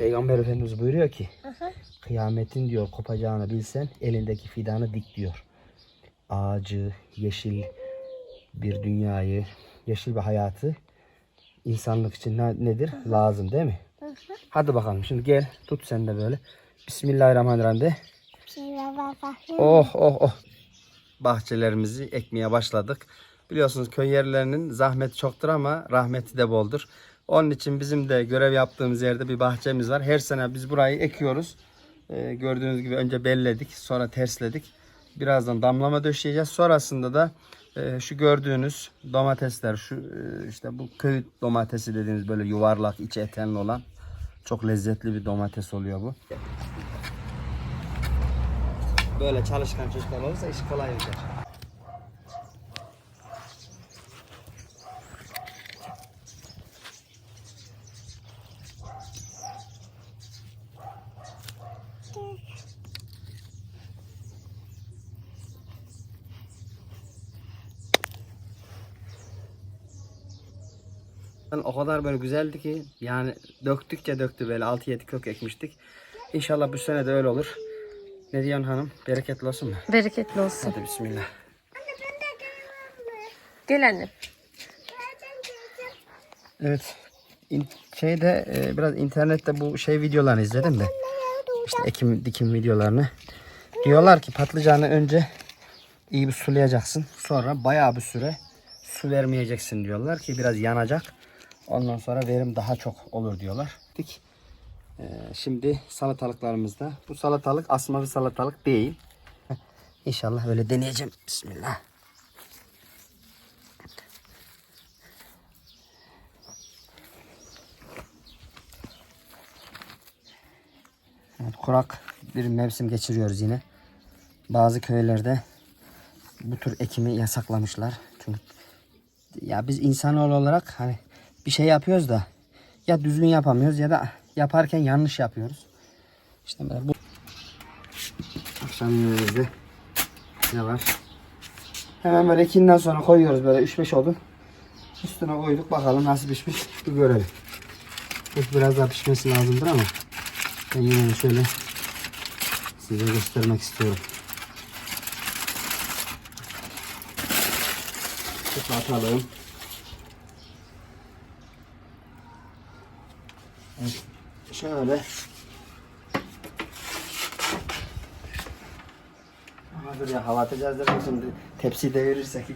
Peygamber Efendimiz buyuruyor ki Aha. kıyametin diyor kopacağını bilsen elindeki fidanı dik diyor. Ağacı, yeşil bir dünyayı, yeşil bir hayatı insanlık için ne- nedir? Lazım değil mi? Hı. Hadi bakalım şimdi gel tut sen de böyle. Bismillahirrahmanirrahim de. Bismillahirrahmanirrahim. Oh oh oh. Bahçelerimizi ekmeye başladık. Biliyorsunuz köy yerlerinin zahmeti çoktur ama rahmeti de boldur. Onun için bizim de görev yaptığımız yerde bir bahçemiz var. Her sene biz burayı ekiyoruz. Ee, gördüğünüz gibi önce belledik, sonra tersledik. Birazdan damlama döşeyeceğiz. Sonrasında da e, şu gördüğünüz domatesler, şu e, işte bu köy domatesi dediğimiz böyle yuvarlak, içi etenli olan çok lezzetli bir domates oluyor bu. Böyle çalışkan çocuklar olursa iş kolay gider. O kadar böyle güzeldi ki yani döktükçe döktü böyle 6-7 kök ekmiştik. İnşallah bu sene de öyle olur. Ne diyorsun hanım? Bereketli olsun mu? Bereketli olsun. Hadi bismillah. Gel annem. Evet. İn- şeyde e, biraz internette bu şey videolarını izledim de. İşte ekim dikim videolarını. Diyorlar ki patlıcanı önce iyi bir sulayacaksın. Sonra bayağı bir süre su vermeyeceksin diyorlar ki biraz yanacak. Ondan sonra verim daha çok olur diyorlar. Dik. E, şimdi salatalıklarımızda. Bu salatalık asma bir salatalık değil. İnşallah öyle deneyeceğim. Bismillah. Evet, kurak bir mevsim geçiriyoruz yine. Bazı köylerde bu tür ekimi yasaklamışlar. Çünkü ya biz insanoğlu olarak hani bir şey yapıyoruz da ya düzgün yapamıyoruz ya da yaparken yanlış yapıyoruz. İşte böyle bu akşam yemeğimizde ne var? Hemen böyle ikinden sonra koyuyoruz böyle 3-5 odun. Üstüne koyduk bakalım nasıl pişmiş bir görelim. Biraz daha pişmesi lazımdır ama ben yine de şöyle size göstermek istiyorum. Şöyle atalım. Şöyle. Dur ya hava atacağız da şimdi tepsiyi devirirsek